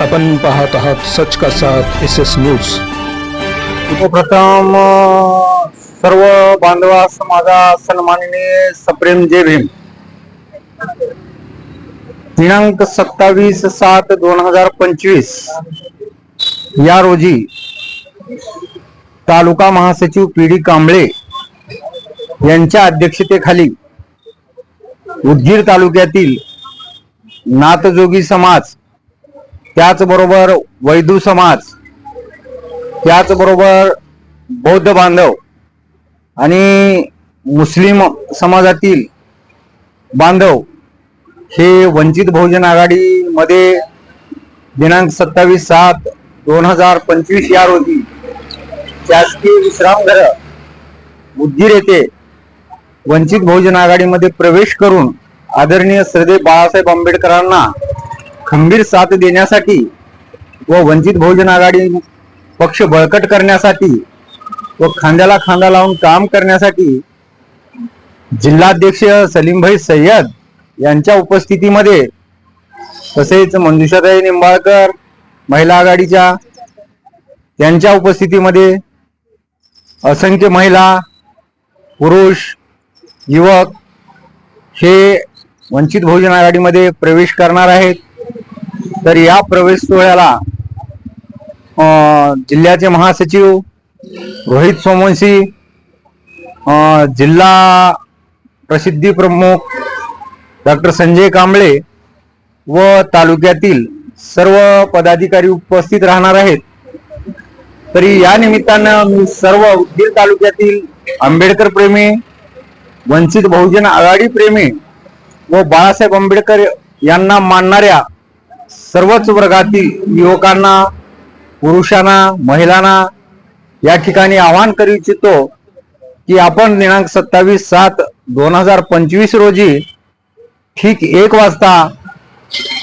आपण पाहत आहात सच का साथ एस एस न्यूज सर्वप्रथम सर्व बांधवास माझा सन्माननीय सप्रेम जय भीम दिनांक सत्तावीस सात दोन हजार पंचवीस. या रोजी तालुका महासचिव पी डी कांबळे यांच्या अध्यक्षतेखाली उदगीर तालुक्यातील नाथजोगी समाज त्याचबरोबर वैदू समाज त्याचबरोबर बौद्ध बांधव आणि मुस्लिम समाजातील बांधव हे वंचित बहुजन आघाडीमध्ये दिनांक सत्तावीस सात दोन हजार पंचवीस या रोजी शासकीय विश्रामघर उद्गीर येथे वंचित बहुजन आघाडीमध्ये प्रवेश करून आदरणीय श्रद्धे बाळासाहेब आंबेडकरांना खंबीर साथ देण्यासाठी व वंचित बहुजन आघाडी पक्ष बळकट करण्यासाठी व खांद्याला खांदा लावून काम करण्यासाठी जिल्हाध्यक्ष सलीमभाई सय्यद यांच्या उपस्थितीमध्ये तसेच मंजुषाताई निंबाळकर महिला आघाडीच्या त्यांच्या उपस्थितीमध्ये असंख्य महिला पुरुष युवक हे वंचित बहुजन आघाडीमध्ये प्रवेश करणार आहेत. तर या प्रवेश सोहळ्याला अं, जिल्ह्याचे महासचिव रोहित सोमवंशी जिल्हा प्रसिद्धी प्रमुख डॉक्टर संजय कांबळे व तालुक्यातील सर्व पदाधिकारी उपस्थित राहणार आहेत. तरी या निमित्तानं मी सर्व उदगीर तालुक्यातील आंबेडकर प्रेमी वंचित बहुजन आघाडी प्रेमी व बाळासाहेब आंबेडकर यांना मानणाऱ्या सर्वच वर्गातील युवकांना पुरुषांना महिलांना या ठिकाणी आवाहन करू इच्छितो की आपण दिनांक सत्तावीस सात दोन हजार पंचवीस रोजी ठीक एक वाजता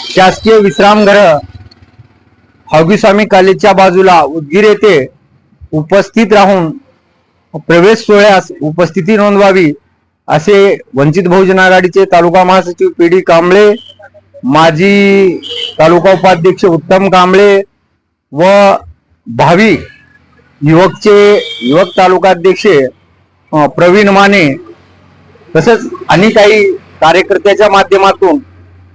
शासकीय विश्रामगृह हॉगीस्वामी कॉलेजच्या बाजूला उदगीर येथे उपस्थित राहून प्रवेश सोहळ्यास उपस्थिती नोंदवावी असे वंचित बहुजन आघाडीचे तालुका महासचिव पी डी कांबळे माजी तालुका उपाध्यक्ष उत्तम कांबळे व भावी युवकचे युवक तालुका अध्यक्ष प्रवीण माने तसंच आणि काही कार्यकर्त्याच्या माध्यमातून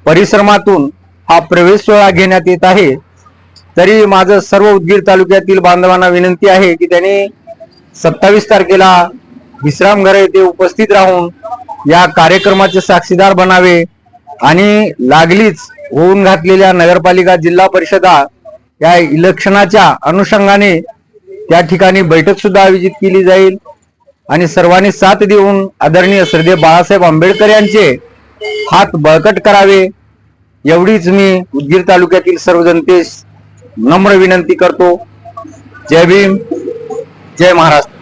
परिश्रमातून हा प्रवेश सोहळा घेण्यात येत आहे. तरी माझं सर्व उदगीर तालुक्यातील बांधवांना विनंती आहे की त्यांनी सत्तावीस तारखेला विश्रामघर येथे उपस्थित राहून या कार्यक्रमाचे साक्षीदार बनावे. आणि लागलीच होऊन घातलेल्या नगरपालिका जिल्हा परिषदा या इलेक्शनाच्या अनुषंगाने त्या ठिकाणी बैठक सुद्धा आयोजित केली जाईल. आणि सर्वांनी साथ देऊन आदरणीय श्रद्धे बाळासाहेब आंबेडकर यांचे हात बळकट करावे एवढीच मी उदगीर तालुक्यातील सर्व जनतेस नम्र विनंती करतो. जय भीम जय महाराष्ट्र.